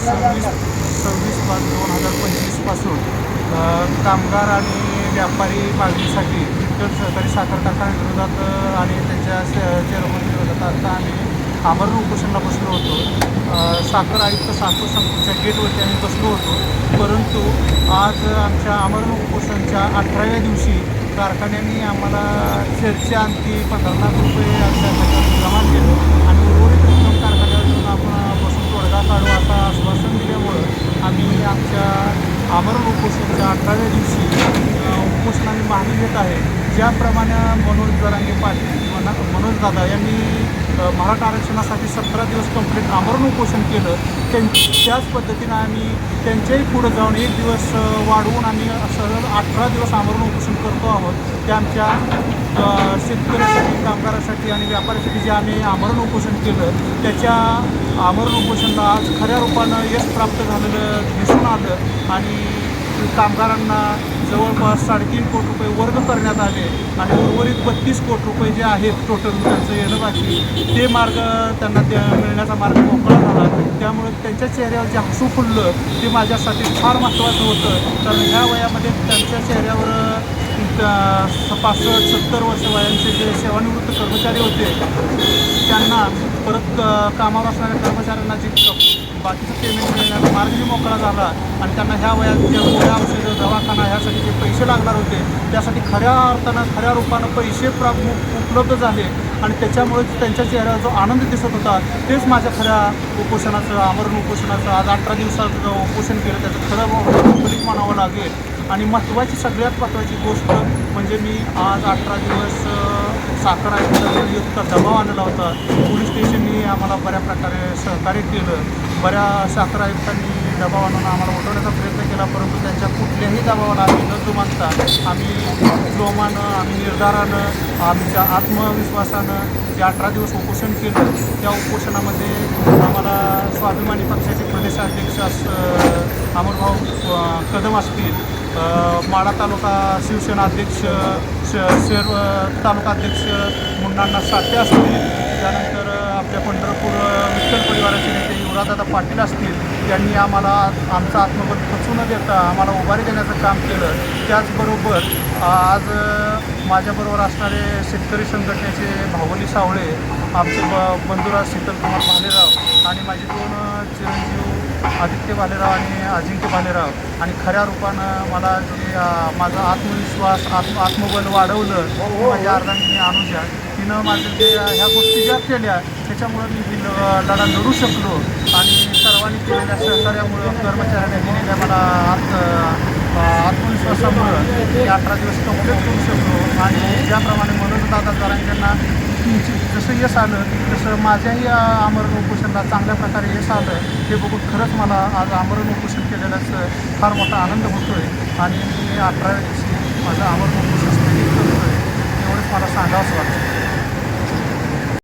सव्वीस सव्वीस पाच दोन हजार पंचवीसपासून कामगार आणि व्यापारी मागणीसाठी तर सहकारी साखर कारखान्याविरोधात आणि त्यांच्या चेअरमनविरोधात आता आम्ही आमरण उपोषणला बसलो होतो साखर आयुक्त साखर संकुलच्या गेटवरती आम्ही बसलो होतो. परंतु आज आमच्या आमरण उपोषणच्या अठराव्या दिवशी कारखान्यांनी आम्हाला चेकच्या अंती पंधरा लाख रुपये आमच्या जमा केलं. काढू असं आश्वासन दिल्यामुळं आम्ही आमच्या आमरण उपोषणाच्या अठराव्या दिवशी अ, उपोषण आम्ही मागणी घेत आहे. ज्याप्रमाणे मनोज दरांनी पाटील मनोज दादा यांनी मराठा आरक्षणासाठी सतरा दिवस कंप्लीट आमरण उपोषण केलं. त्यां त्याच पद्धतीनं आम्ही त्यांच्याही पुढं जाऊन एक दिवस वाढवून आम्ही सरळ अठरा दिवस आमरण उपोषण करतो आहोत. ते आमच्या शेतकऱ्यासाठी कामगारासाठी आणि व्यापाऱ्यासाठी जे आम्ही आमरण उपोषण केलं त्याच्या आमरण उपोषणला आज खऱ्या रूपानं यश प्राप्त झालेलं दिसून आलं. आणि कामगारांना जवळपास साडेतीन कोटी रुपये वर्ग करण्यात आले आणि उर्वरित बत्तीस कोटी रुपये जे आहेत टोटल त्यांचं येणं बाकी. ते मार्ग त्यांना त्या मिळण्याचा मार्ग मोकळा झाला. त्यामुळे त्यांच्या चेहऱ्यावर जे हसू फुललं ते माझ्यासाठी फार महत्त्वाचं होतं. कारण ह्या वयामध्ये त्यांच्या चेहऱ्यावर पासष्ट सत्तर वर्ष वयांचे जे सेवानिवृत्त कर्मचारी होते त्यांना परत क- कामावर असणाऱ्या कर्मचाऱ्यांना जे बाकीचं मार्गही मोकळा झाला आणि त्यांना ह्या वयात ज्या गोळ्या औषधं दवाखाना ह्यासाठी जे पैसे लागणार होते त्यासाठी खऱ्या अर्थानं खऱ्या रूपानं पैसे प्रा उपलब्ध झाले. आणि त्याच्यामुळे त्यांच्या चेहऱ्यावर जो आनंद दिसत होता तेच माझ्या खऱ्या उपोषणाचं आमरण उपोषणाचं आज अठरा दिवसाचं उपोषण केलं त्याचं खरं मनावं म्हणावं लागेल. आणि महत्त्वाची सगळ्यात महत्त्वाची गोष्ट म्हणजे मी आज अठरा दिवस साखर आयुक्तांचा दबाव आणला होता. पोलीस स्टेशननी आम्हाला बऱ्या प्रकारे सहकार्य केलं. बऱ्या साखर आयुक्तांनी दबाव आणून आम्हाला उठवण्याचा प्रयत्न केला परंतु त्यांच्या कुठल्याही दबावाला आम्ही न जुमानता आम्ही जोमानं आम्ही निर्धारानं आमच्या आत्मविश्वासानं जे अठरा दिवस उपोषण केलं त्या उपोषणामध्ये आम्हाला स्वाभिमानी पक्षाचे प्रदेशाध्यक्ष अमरभाऊ कदम असतील माळा तालुका शिवसेना अध्यक्ष श शेर तालुका अध्यक्ष मुन्नांना साठे असतील त्यानंतर आपल्या पंढरपूर दादा पाटील असतील त्यांनी आम्हाला आमचा आत्मबल खचू न देता आम्हाला उभारी देण्याचं काम केलं. त्याचबरोबर आज माझ्याबरोबर असणारे शेतकरी संघटनेचे भावली सावळे आमचे ब बंधुराज शीतलकुमार भालेराव आणि माझे दोन चिरंजीव आदित्य भालेराव आणि अजिंक्य भालेराव आणि खऱ्या रूपानं मला जे माझा आत्मविश्वास आत्म आत्मबल वाढवलं ती माझ्या अर्धांगिनी अनुजा तिनं माझं जे ह्या गोष्टी ज्या केल्या त्याच्यामुळं मी ही लढा लढू शकलो. सर्वांनी केलेल्या सहकार्यामुळं कर्मचाऱ्यांनी दिलेल्या मला आत आत्मविश्वासामुळं ते अठरा दिवस कंप्लीट करू शकलो. आणि ज्याप्रमाणे म्हणून दादा जरांगेंना जसं यश आलं तसं माझ्याही आमरण उपोषणला चांगल्या प्रकारे यश आलं हे बघून खरंच मला आज आमरण उपोषण केलेल्याच फार मोठा आनंद होतो आहे आणि मी अठराव्या दिवशी माझं आमरण उपोषण स्थगित करतो आहे एवढंच मला सांगावंच वाटतं.